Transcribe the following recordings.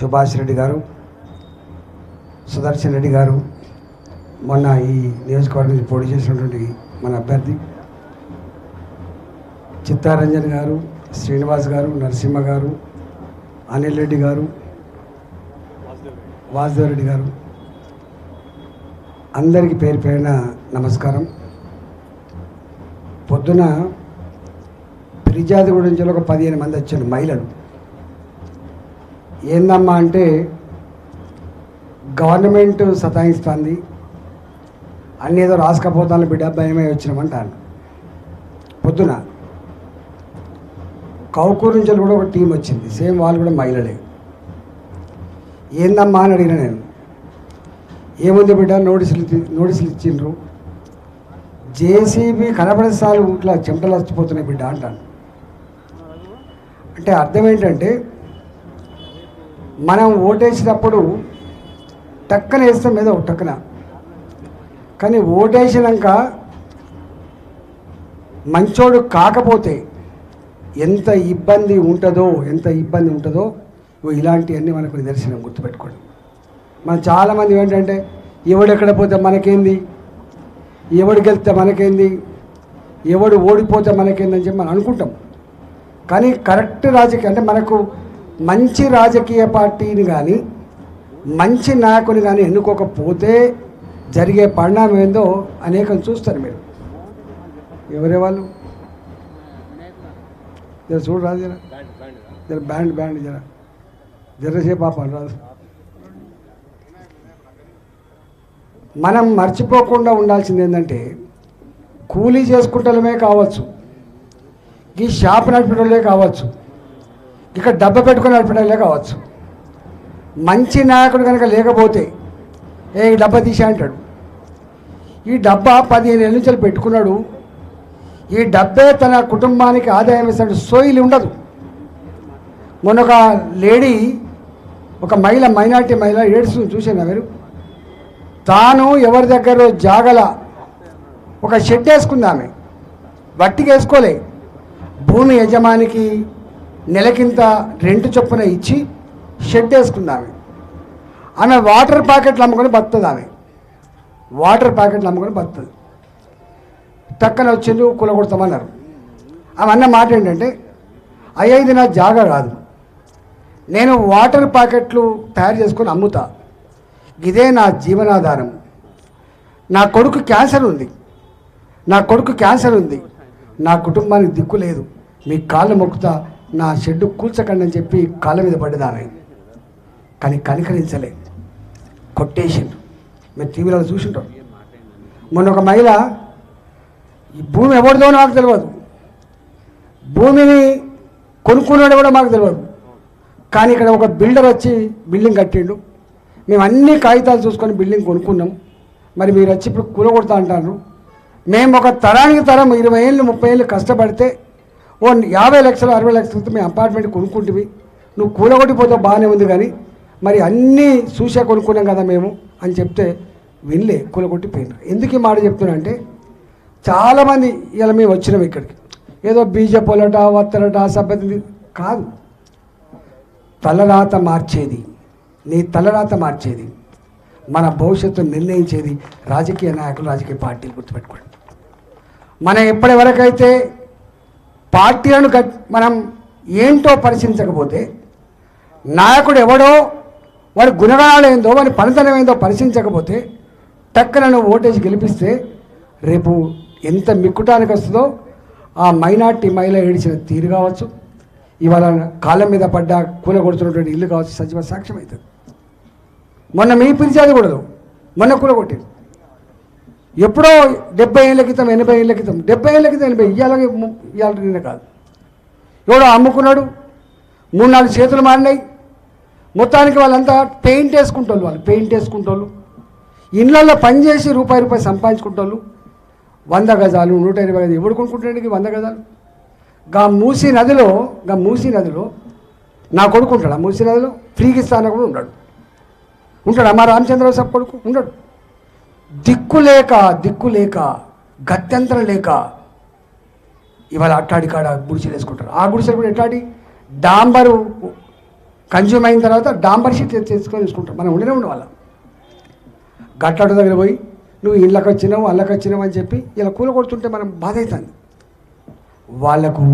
సుభాష్ రెడ్డి గారు సుదర్శన్ రెడ్డి గారు మొన్న ఈ నియోజకవర్గం నుంచి పోటీ చేసినటువంటి మన అభ్యర్థి చిత్తారంజన్ గారు శ్రీనివాస్ గారు నరసింహ గారు అనిల్ రెడ్డి గారు వాసుదేవ్ రెడ్డి గారు అందరికీ పేరు పేరిన నమస్కారం. పొద్దున ఫిర్యాదు గురించి ఒక పదిహేను మంది వచ్చారు మహిళలు. ఏందమ్మా అంటే గవర్నమెంట్ సతాయిస్తుంది. అన్నీ ఏదో రాసుకపోతాను బిడ్డ భయమే వచ్చినామంటాను. పొద్దున కౌకూరు నుంచి కూడా ఒక టీం వచ్చింది. సేమ్ వాళ్ళు కూడా మహిళలే. ఏందమ్మా అని అడిగిన నేను ఏముంది బిడ్డ నోటీసులు నోటీసులు ఇచ్చిండ్రు. జేసీబీ కనపడేసాలు ఇట్లా చెమటలు వచ్చిపోతున్నాయి బిడ్డ అంటాను. అంటే అర్థం ఏంటంటే మనం ఓటేసినప్పుడు టక్కన వేస్తాం ఏదో టక్కన. కానీ ఓటేసినాక మంచోడు కాకపోతే ఎంత ఇబ్బంది ఉంటుందో ఎంత ఇబ్బంది ఉంటుందో ఇలాంటివన్నీ మనకు నిదర్శనం గుర్తుపెట్టుకోండి. మనం చాలామంది ఏంటంటే ఎవడు ఎక్కడ పోతే మనకేంది? ఎవడు గెలిస్తే మనకేంది? ఎవడు ఓడిపోతే మనకేంది అని చెప్పి మనం అనుకుంటాం. కానీ కరెక్ట్ రాజకీయం అంటే మనకు మంచి రాజకీయ పార్టీని కానీ మంచి నాయకుని కానీ ఎన్నుకోకపోతే జరిగే పరిణామం ఏందో అనేకం చూస్తారు మీరు. ఎవరే వాళ్ళు? జర చూడు రాదు జర. జర బ్యాండ్ బ్యాండ్ జర. జరసేపు పాప రాదు మనం మర్చిపోకుండా ఉండాల్సింది ఏంటంటే కూలీ చేసుకుంటమే కావచ్చు ఈ షాప్ నడిపేటోళ్ళే కావచ్చు ఇక్కడ డబ్బా పెట్టుకుని నడిపినలే కావచ్చు. మంచి నాయకుడు కనుక లేకపోతే ఏ ఈ డబ్బా తీసా అంటాడు. ఈ డబ్బా పదిహేను ఏళ్ళ నుంచి పెట్టుకున్నాడు. ఈ డబ్బే తన కుటుంబానికి ఆదాయం ఇస్తాడు. సోయిలు ఉండదు. మొన్న ఒక లేడీ ఒక మహిళ మైనార్టీ మహిళ ఏడుస్తుంది చూసాను మీరు? తాను ఎవరి దగ్గర జాగల ఒక షెడ్ వేసుకుంది ఆమె. వట్టికి వేసుకోలే భూమి యజమానికి నెలకింత రెంట్ చొప్పున ఇచ్చి షెడ్ వేసుకుంది ఆమె ఆమె వాటర్ ప్యాకెట్లు అమ్ముకొని బతుంది ఆమె వాటర్ ప్యాకెట్లు అమ్ముకొని బతుంది టక్కన వచ్చిండు కూలగొడతామన్నారు ఆమె అన్న మాట ఏంటంటే అయ్యా ఇది నా జాగా కాదు. నేను వాటర్ ప్యాకెట్లు తయారు చేసుకొని అమ్ముతా. ఇదే నా జీవనాధారం. నా కొడుకు క్యాన్సర్ ఉంది. నా కొడుకు క్యాన్సర్ ఉంది. నా కుటుంబానికి దిక్కు లేదు. మీ కాళ్ళు మొక్కుతా నా షెడ్డు కూల్చకండి అని చెప్పి కాళ్ళ మీద పడ్డదామె కానీ కనికరించలే. కొట్టేసిండు మీరు టీవీలో చూసింటాం. మొన్న ఒక మహిళ ఈ భూమి ఎవరిదో నాకు తెలియదు భూమిని కొనుక్కున్నాడు కూడా మాకు తెలియదు కానీ ఇక్కడ ఒక బిల్డర్ వచ్చి బిల్డింగ్ కట్టిండు. మేము అన్ని కాగితాలు చూసుకొని బిల్డింగ్ కొనుక్కున్నాం. మరి మీరు వచ్చి ఇప్పుడు కూలగొడతా అంటారు. మేము ఒక తరానికి తరం ఇరవై ఏళ్ళు ముప్పై ఏళ్ళు కష్టపడితే ఓ యాభై లక్షలు అరవై లక్షలతో మేము అపార్ట్మెంట్ కొనుక్కుంటివి. నువ్వు కూలగొట్టిపోతావు బాగానే ఉంది కానీ మరి అన్నీ చూసే కొనుక్కున్నాం కదా మేము అని చెప్తే వినలే కూలగొట్టిపోయినారు ఎందుకు ఈ మాట చెప్తున్నా అంటే చాలామంది ఇలా మేము వచ్చినాం ఇక్కడికి. ఏదో బీజేపీలట వత్తలట సభ్యత కాదు. తలరాత మార్చేది. నీ తలరాత మార్చేది. మన భవిష్యత్తును నిర్ణయించేది రాజకీయ నాయకులు రాజకీయ పార్టీలు గుర్తుపెట్టుకోండి. మనం ఎప్పటి వరకైతే పార్టీలను మనం ఏంటో పరిశీలించకపోతే నాయకుడు ఎవడో వాడి గుణగణాలు ఏందో వాడి పనితనం ఏందో పరిశీలించకపోతే టక్కన నువ్వు ఓటేసి గెలిపిస్తే రేపు ఎంత మిక్కుటానికి వస్తుందో ఆ మైనార్టీ మహిళ ఏడిచిన తీరు కావచ్చు. ఇవాళ కాళ్ళ మీద పడ్డ కూల కొడుతున్నటువంటి ఇల్లు కావచ్చు సజీవ సాక్ష్యం అవుతుంది. మొన్న మీ పిలిచేది కూడదు. మొన్న కూల కొట్టింది. ఎప్పుడో డెబ్బై ఏళ్ళ క్రితం ఎనభై ఏళ్ళ క్రితం డెబ్బై ఏళ్ళ క్రితం ఎనభై ఇవాళ ఇవాళ నిన్న కాదు. ఎవడో అమ్ముకున్నాడు మూడు నాలుగు చేతులు మారినాయి. మొత్తానికి వాళ్ళంతా పెయింట్ వేసుకుంటారు వాళ్ళు పెయింట్ వేసుకుంటోళ్ళు. ఇళ్ళల్లో పనిచేసి రూపాయి రూపాయి సంపాదించుకుంటోళ్ళు. వంద గజాలు నూట ఇరవై గజాలు ఎవడు కొనుక్కుంటాడు వంద గజాలు? గా మూసీ నదిలో గా మూసీ నదిలో నా కొడుకు ఉంటాడు. ఆ మూసీ నదిలో ఫ్రీకి ఇస్తాను కూడా ఉంటాడు ఉంటాడు? మా రామచంద్రరావు సబ్ కొడుకు? ఉంటాడు దిక్కు లేక దిక్కు లేక గత్యంతరం లేక ఇవాళ అట్టాడి కాడ గుడిసెలు వేసుకుంటారు. ఆ గుడిసెలు కూడా ఎట్లాడి డాంబరు కన్జ్యూమ్ అయిన తర్వాత డాంబర్ షీట్ తెచ్చుకొని వేసుకుంటారు. మనం ఉండనే ఉండే వాళ్ళం గట్టాడు దగ్గర పోయి నువ్వు ఇళ్ళకి వచ్చినావు అల్లకి వచ్చినావు అని చెప్పి ఇలా కూల కొడుతుంటే మనం బాధ అవుతుంది. వాళ్ళకు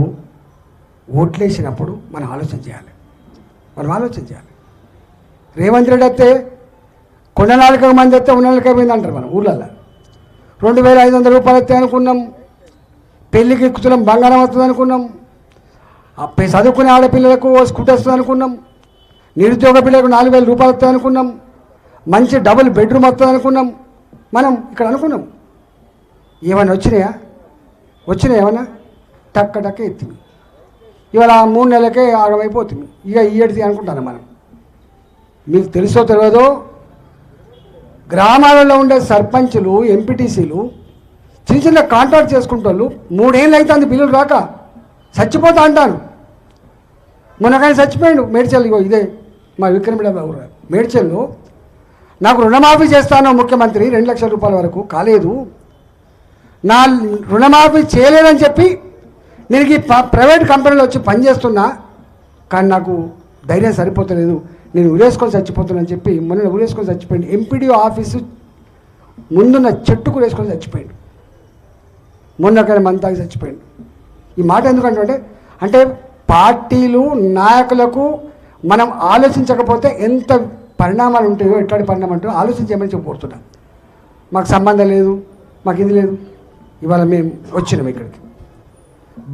ఓట్లేసినప్పుడు మనం ఆలోచన చేయాలి. మనం ఆలోచన చేయాలి. రేవంత్ రెడ్డి అయితే కొండ నాలుగు మంది వస్తే ఉన్న నాలుగు మంది అంటారు మనం ఊళ్ళల్లో రెండు వేల ఐదు వందల రూపాయలు వస్తాయి అనుకున్నాం. పెళ్ళికి ఎక్కుతున్నాం బంగారం వస్తుంది అనుకున్నాం. చదువుకునే ఆడపిల్లలకు స్కూటర్ వస్తుంది అనుకున్నాం. నిరుద్యోగ పిల్లలకు నాలుగు వేల రూపాయలు వస్తాయి అనుకున్నాం. మంచి డబుల్ బెడ్రూమ్ వస్తుంది అనుకున్నాం. మనం ఇక్కడ అనుకున్నాం. ఏమైనా వచ్చినాయా? వచ్చినాయి ఏమన్నా టక్క టక్క ఎత్తిమి ఇవాళ ఆ మూడు నెలలకే ఆగమైపోతుంది. ఇక ఇయ్యడిది అనుకుంటాను మనం. మీకు తెలుసో తెలియదో గ్రామాలలో ఉండే సర్పంచులు ఎంపీటీసీలు చిన్న చిన్న కాంట్రాక్ట్ చేసుకుంటోళ్ళు మూడేళ్ళు అవుతుంది బిల్లులు రాక చచ్చిపోతా అంటాను మొన్నకాని చచ్చిపోయాడు మేడ్చల్ ఇగో ఇదే మా విక్రమరావు గారు. మేడ్చల్లో నాకు రుణమాఫీ చేస్తాను ముఖ్యమంత్రి రెండు లక్షల రూపాయల వరకు కాలేదు. నా రుణమాఫీ చేయలేదని చెప్పి నేను ఈ ప్రైవేట్ కంపెనీలో వచ్చి పనిచేస్తున్నా కానీ నాకు ధైర్యం సరిపోతలేదు. నేను ఉరేసుకొని చచ్చిపోతానని చెప్పి మొన్న ఉరేసుకొని చచ్చిపోయింది ఎంపీడీఓ ఆఫీసు ముందున్న చెట్టుకు వేసుకొని చచ్చిపోయాడు. మొన్న ఒక మంతాకి చచ్చిపోయాడు. ఈ మాట ఎందుకంటే అంటే అంటే పార్టీలు నాయకులకు మనం ఆలోచించకపోతే ఎంత పరిణామాలు ఉంటాయో ఎట్లాంటి పరిణామాలు ఉంటాయో ఆలోచించమని చెప్పి మాకు సంబంధం లేదు మాకు ఇది లేదు. ఇవాళ మేము వచ్చినాం ఇక్కడికి.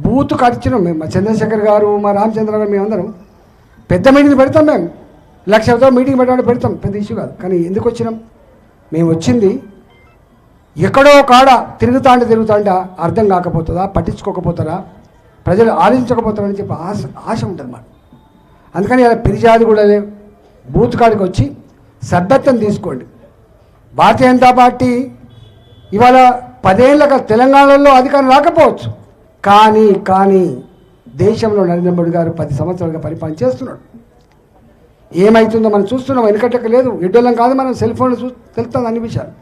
బూత్ కట్టినాం మేము. మా చంద్రశేఖర్ గారు మా రామచంద్ర గారు మేమందరం. పెద్ద మీటింగ్ పెడతాం మేము. లక్షలతో మీటింగ్ పెట్టాలని పెడతాం. పెద్ద ఇష్యూ కాదు. కానీ ఎందుకు వచ్చినాం? మేము వచ్చింది ఎక్కడో కాడ తిరుగుతాండ తిరుగుతాండ అర్థం కాకపోతుందా? పట్టించుకోకపోతారా ప్రజలు ఆలోచించకపోతారని చెప్పి ఆశ ఆశ ఉంటుంది అన్నమాట. అందుకని ఇలా పిరిజాది కూడా లేవు. బూత్ కాడికి వచ్చి సభ్యత్వం తీసుకోండి. భారతీయ జనతా పార్టీ ఇవాళ పదేళ్ళగా తెలంగాణలో అధికారం రాకపోవచ్చు. కానీ కానీ దేశంలో నరేంద్ర మోడీ గారు పది సంవత్సరాలుగా పరిపాలన చేస్తున్నాడు. ఏమవుతుందో మనం చూస్తున్నాం వెనకట్టక లేదు. ఎడ్డోళ్ళం కాదు మనం సెల్ ఫోన్లో చూ తెలుస్తుంది అన్ని విషయాలు.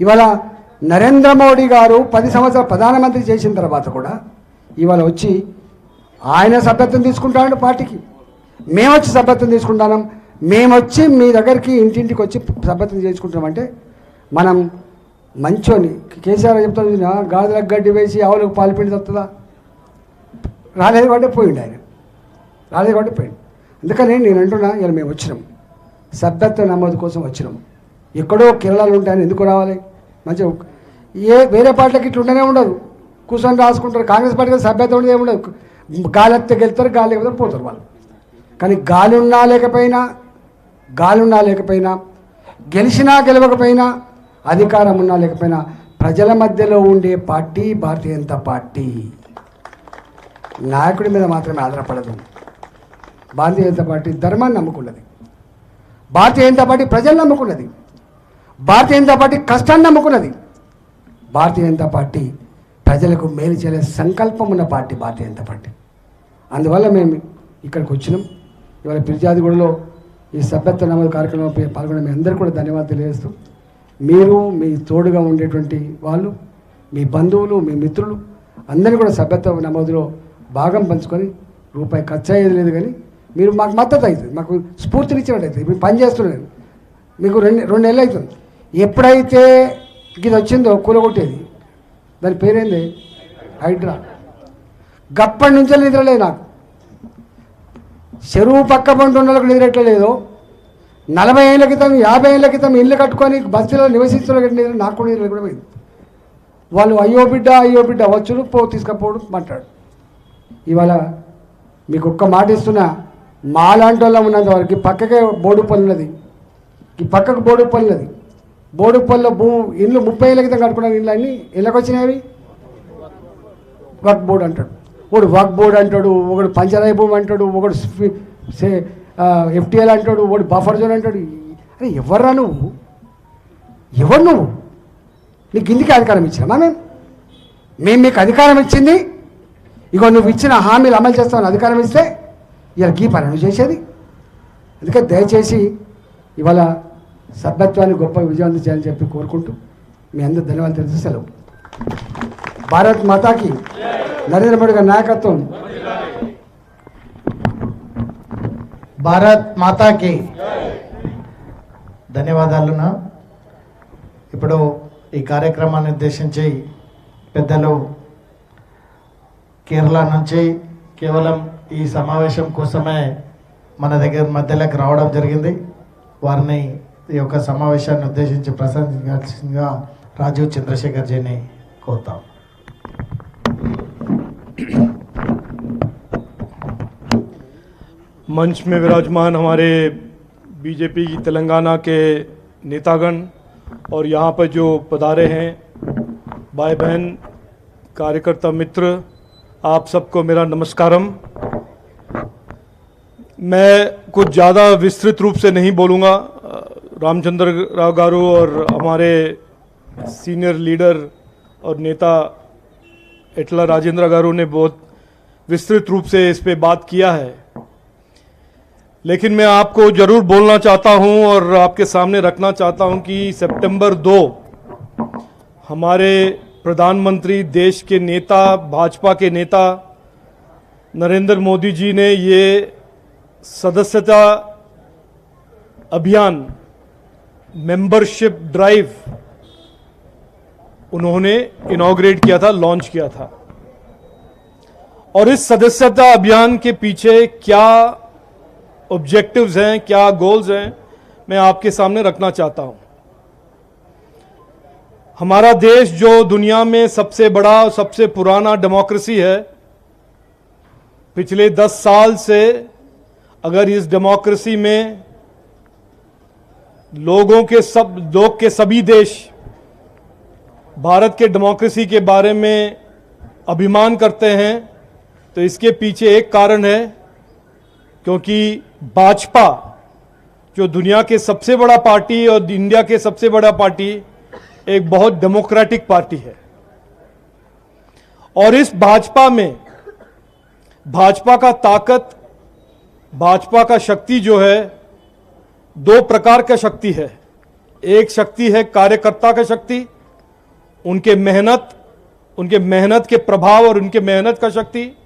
ఇవాళ నరేంద్ర మోడీ గారు పది సంవత్సరాలు ప్రధానమంత్రి చేసిన తర్వాత కూడా ఇవాళ వచ్చి ఆయన సభ్యత్వం తీసుకుంటాడు పార్టీకి. మేము వచ్చి సభ్యత్వం తీసుకుంటాం మేము వచ్చి మీ దగ్గరికి ఇంటింటికి వచ్చి సభ్యత్వం చేసుకుంటామంటే మనం మంచోని. కేసీఆర్ చెప్తాను చూసిన గాజులకు గడ్డి వేసి ఆవులకు పాలు పిండి తప్పుతుందా రాలేదు కాబట్టి పోయిండు ఆయన. రాలేదు కాబట్టి పోయిండు. అందుకని నేను అంటున్నా ఇలా మేము వచ్చినాం. సభ్యత్వ నమోదు కోసం వచ్చినాం. ఎక్కడో కేరళలో ఉంటాయని ఎందుకు రావాలి? మంచిగా ఏ వేరే పార్టీలకి ఇట్లా ఉండనే ఉండదు. కూర్చొని రాసుకుంటారు. కాంగ్రెస్ పార్టీకి సభ్యత ఉండదు ఏమి ఉండదు. గాలి ఎత్తే గెలుతారు గాలి లేకపోతే పోతారు వాళ్ళు. కానీ గాలి ఉన్నా లేకపోయినా గాలి ఉన్నా లేకపోయినా గెలిచినా గెలవకపోయినా అధికారం ఉన్నా లేకపోయినా ప్రజల మధ్యలో ఉండే పార్టీ భారతీయ జనతా పార్టీ. నాయకుడి మీద మాత్రమే ఆధారపడదు. భారతీయ జనతా పార్టీ ధర్మాన్ని నమ్ముకున్నది. భారతీయ జనతా పార్టీ ప్రజలు నమ్ముకున్నది. భారతీయ జనతా పార్టీ కష్టాన్ని నమ్ముకున్నది. భారతీయ జనతా పార్టీ ప్రజలకు మేలు చేసే సంకల్పం ఉన్న పార్టీ భారతీయ జనతా పార్టీ. అందువల్ల మేము ఇక్కడికి వచ్చినాం. ఇవాళ పిరిజాదిగూడలో ఈ సభ్యత్వ నమోదు కార్యక్రమంలో పాల్గొన్న మీ అందరికీ కూడా ధన్యవాదాలు తెలియజేస్తూ మీరు మీ తోడుగా ఉండేటువంటి వాళ్ళు మీ బంధువులు మీ మిత్రులు అందరినీ కూడా సభ్యత్వ నమోదులో భాగం పంచుకొని రూపాయి ఖర్చు అయ్యేది లేదు కానీ మీరు మాకు మద్దతు అవుతుంది. మాకు స్ఫూర్తినిచ్చినట్టు అవుతుంది మీరు పని చేస్తున్నాను మీకు రెండు రెండు నెలలు అవుతుంది. ఎప్పుడైతే ఇది వచ్చిందో కూలగొట్టేది దాని పేరేంది? హైడ్రా. గప్పటి నుంచే నిద్రలేదు నాకు. చెరువు పక్క పంట ఉన్నలకు నిద్రట్లేదు నలభై ఏళ్ళ క్రితం యాభై ఏళ్ళ క్రితం ఇల్లు కట్టుకొని బస్సులో నివసిస్తున్న నిద్ర నాకు కూడా నిద్ర కూడా పోయింది. వాళ్ళు అయ్యో బిడ్డ అయ్యో బిడ్డ వచ్చుడు పో తీసుకపోవడం మాట్లాడు ఇవాళ మీకు ఒక్క మాట ఇస్తున్నా మాలాంటి వాళ్ళం ఉన్నంత వరకు ఈ పక్కకే బోడు పల్లి ఉన్నది ఈ పక్కకు బోడు పల్లి ఉన్నది బోడు పల్లిలో భూ ఇల్లు ముప్పై ఏళ్ళ క్రితం కట్టుకున్న ఇళ్ళు అన్నీ ఇళ్ళకి వచ్చినాయి వర్క్ బోర్డు అంటాడు. ఒకడు వర్క్ బోర్డు అంటాడు ఒకడు పంచరాయి భూమి అంటాడు ఒకడు సే- ఎఫ్టీఎల్ అంటాడు ఒకడు బఫర్ జోన్ అంటాడు. అరే ఎవర్రా నువ్వు? ఎవరు నువ్వు? నీకు ఇందుకే అధికారం ఇచ్చినామా మేము? మేము మీకు అధికారం ఇచ్చింది. ఇగో నువ్వు ఇచ్చిన హామీలు అమలు చేస్తామని అధికారం ఇస్తే ఇవాళ గీ పని చేసేది? అందుకే దయచేసి ఇవాళ సభ్యత్వాన్ని గొప్ప విజయవంతం చేయాలని చెప్పి కోరుకుంటూ మీ అందరు ధన్యవాదాలు తెలిసి సెలవు. భారత్ మాతాకి నరేంద్ర మోడీ గారి నాయకత్వం. భారత్ మాతాకి ధన్యవాదాలునా ఇప్పుడు ఈ కార్యక్రమాన్ని ఉద్దేశించి పెద్దలు కేరళ నుంచి కేవలం ఈ సమావేశం కోసమే మన దగ్గర మధ్యలోకి రావడం జరిగింది వారిని ఈ యొక్క సమావేశాన్ని ఉద్దేశించి ప్రసంగించాల్సిందిగా రాజీవ్ చంద్రశేఖర్ జీని కోరుతాం मंच में विराजमान हमारे बीजेपी की तेलंगाना के नेतागण और यहाँ पर जो पधारे हैं भाई बहन कार्यकर्ता मित्र आप सबको मेरा नमस्कारम मैं कुछ ज़्यादा विस्तृत रूप से नहीं बोलूँगा। रामचंद्र राव गारू और हमारे सीनियर लीडर और नेता एटला राजेंद्र गारू ने बहुत विस्तृत रूप से इस पे बात किया है। लेकिन मैं आपको ज़रूर बोलना चाहता हूँ और आपके सामने रखना चाहता हूँ कि सितंबर दो हमारे प्रधानमंत्री, देश के नेता, भाजपा के नेता नरेंद्र मोदी जी ने ये सदस्यता अभियान मेंबरशिप ड्राइव उन्होंने इनॉग्रेट किया था लॉन्च किया था। और इस सदस्यता अभियान के पीछे क्या ऑब्जेक्टिव्स हैं, क्या गोल्स हैं, मैं आपके सामने रखना चाहता हूँ। हमारा देश जो दुनिया में सबसे बड़ा और सबसे पुराना डेमोक्रेसी है, पिछले दस साल से अगर इस डेमोक्रेसी में लोगों के सब, लोग के सभी देश भारत के डेमोक्रेसी के बारे में अभिमान करते हैं तो इसके पीछे एक कारण है, क्योंकि भाजपा, जो दुनिया के सबसे बड़ा पार्टी और इंडिया के सबसे बड़ा पार्टी, एक बहुत डेमोक्रेटिक पार्टी है। और इस भाजपा में, भाजपा का ताकत भाजपा का शक्ति जो है, दो प्रकार का शक्ति है। एक शक्ति है कार्यकर्ता का शक्ति, उनके मेहनत उनके मेहनत के प्रभाव और उनके मेहनत का शक्ति।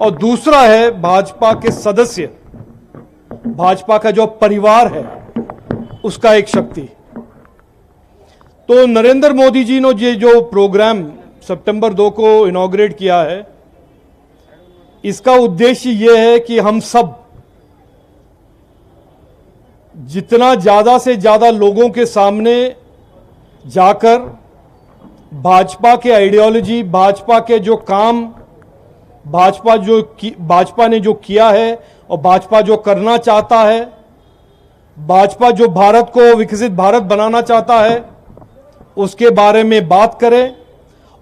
और दूसरा है भाजपा के सदस्य। भाजपा का जो परिवार है, उसका एक शक्ति। तो नरेंद्र मोदी जी ने ये जो प्रोग्राम सितंबर दो को इनाग्रेट किया है इसका उद्देश्य ये है कि हम सब जितना ज़्यादा से ज़्यादा लोगों के सामने जाकर भाजपा के आइडियोलॉजी, भाजपा के जो काम, भाजपा जो भाजपा ने जो किया है और भाजपा जो करना चाहता है, भाजपा जो भारत को विकसित भारत बनाना चाहता है, उसके बारे में बात करें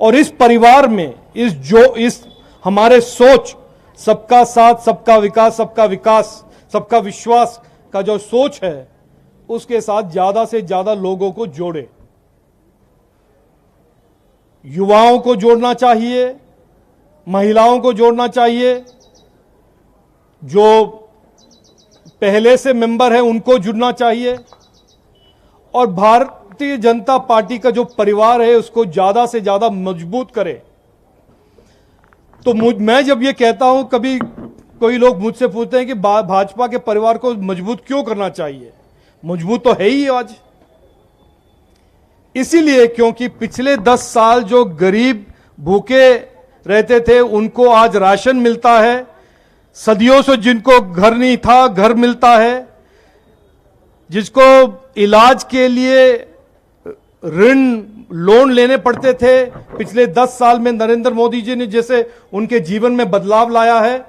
और इस परिवार में, इस जो, इस हमारे सोच सबका साथ, सबका विकास सबका विकास, सबका विश्वास का जो सोच है, उसके साथ ज़्यादा से ज़्यादा लोगों को जोड़े। युवाओं को जोड़ना चाहिए, महिलाओं को जोड़ना चाहिए, जो पहले से मेंबर है, उनको जुड़ना चाहिए, और भारतीय जनता पार्टी का जो परिवार है, उसको ज़्यादा से ज़्यादा मज़बूत करे। तो मुझ, मैं जब ये कहता हूँ, कभी कोई लोग मुझसे पूछते हैं कि भाजपा के परिवार को मज़बूत क्यों करना चाहिए? मज़बूत तो है ही आज। इसीलिए क्योंकि पिछले दस साल जो गरीब, भूखे रहते थे, उनको आज राशन मिलता है। सदियों से जिनको घर नहीं था, घर मिलता है। जिसको इलाज के लिए ऋण, लोन लेने पड़ते थे। पिछले दस साल में नरेंद्र मोदी जी ने जैसे उनके जीवन में बदलाव लाया है।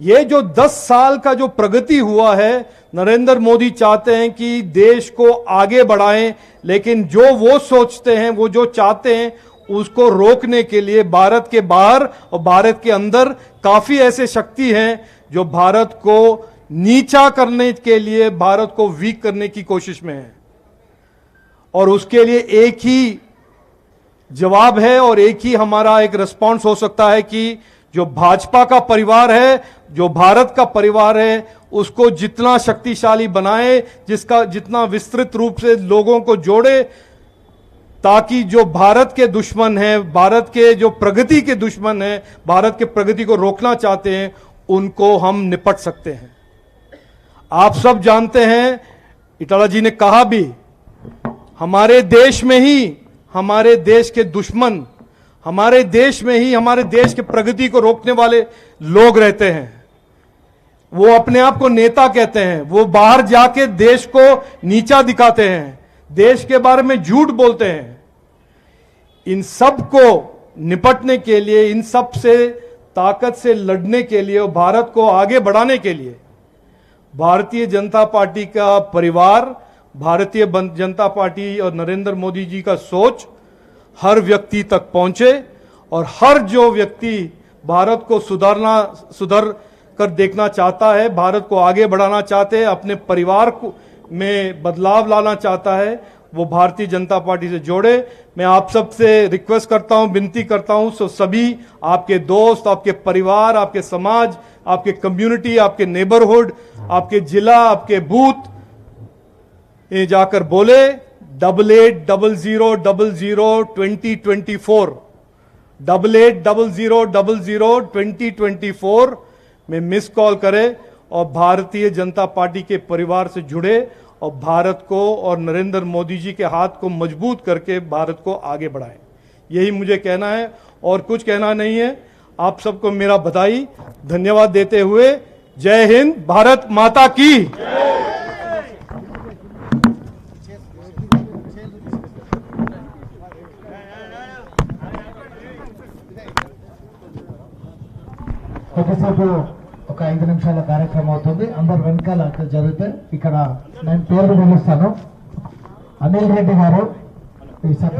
ये जो 10 साल का जो प्रगति हुआ है, नरेंद्र मोदी चाहते हैं कि देश को आगे बढ़ाएँ, लेकिन जो वो सोचते हैं, वो जो चाहते हैं, उसको रोकने के लिए भारत के बाहर और भारत के अंदर काफ़ी ऐसे शक्ति हैं जो भारत को नीचा करने के लिए, भारत को वीक करने की कोशिश में है। और उसके लिए एक ही जवाब है और एक ही हमारा एक रिस्पॉन्स हो सकता है कि जो भाजपा का परिवार है, जो भारत का परिवार है, उसको जितना शक्तिशाली बनाए, जिसका जितना विस्तृत रूप से लोगों को जोड़े, ताकि जो भारत के दुश्मन हैं, भारत के जो प्रगति के दुश्मन हैं, भारत के प्रगति को रोकना चाहते हैं, उनको हम निपट सकते हैं। आप सब जानते हैं, इटाला जी ने कहा भी हमारे देश में ही हमारे देश के दुश्मन, हमारे देश में ही हमारे देश के प्रगति को रोकने वाले लोग रहते हैं। वो अपने आप को नेता कहते हैं, वो बाहर जाके देश को नीचा दिखाते हैं, देश के बारे में झूठ बोलते हैं। इन सबको निपटने के लिए, इन सबसे ताकत से लड़ने के लिए और भारत को आगे बढ़ाने के लिए, भारतीय जनता पार्टी का परिवार भारतीय जनता पार्टी और नरेंद्र मोदी जी का सोच हर व्यक्ति तक पहुँचे और हर जो व्यक्ति भारत को सुधारना, सुधर कर देखना चाहता है, भारत को आगे बढ़ाना चाहते हैं, अपने परिवार को, में बदलाव लाना चाहता है, वो भारतीय जनता पार्टी से जोड़े। मैं आप सबसे रिक्वेस्ट करता हूँ, विनती करता हूँ, सो सभी आपके दोस्त, आपके परिवार, आपके समाज, आपके कम्युनिटी, आपके नेबरहुड, आपके जिला, आपके बूथ ये जाकर बोले double eight double zero double zero twenty twenty four double eight double zero double zero twenty twenty four में मिस कॉल करें और भारतीय जनता पार्टी के परिवार से जुड़े और भारत को और नरेंद्र मोदी जी के हाथ को मज़बूत करके भारत को आगे बढ़ाएँ। यही मुझे कहना है और कुछ कहना नहीं है। आप सबको मेरा बधाई। धन्यवाद देते हुए। जय हिंद, भारत माता की। ఒకసేపు ఒక ఐదు నిమిషాల కార్యక్రమం అవుతుంది. అందరు వెనకాల అక్కడ జరిగితే ఇక్కడ నేను పేరు పిలుస్తాను అనిల్ రెడ్డి గారు ఈ సభ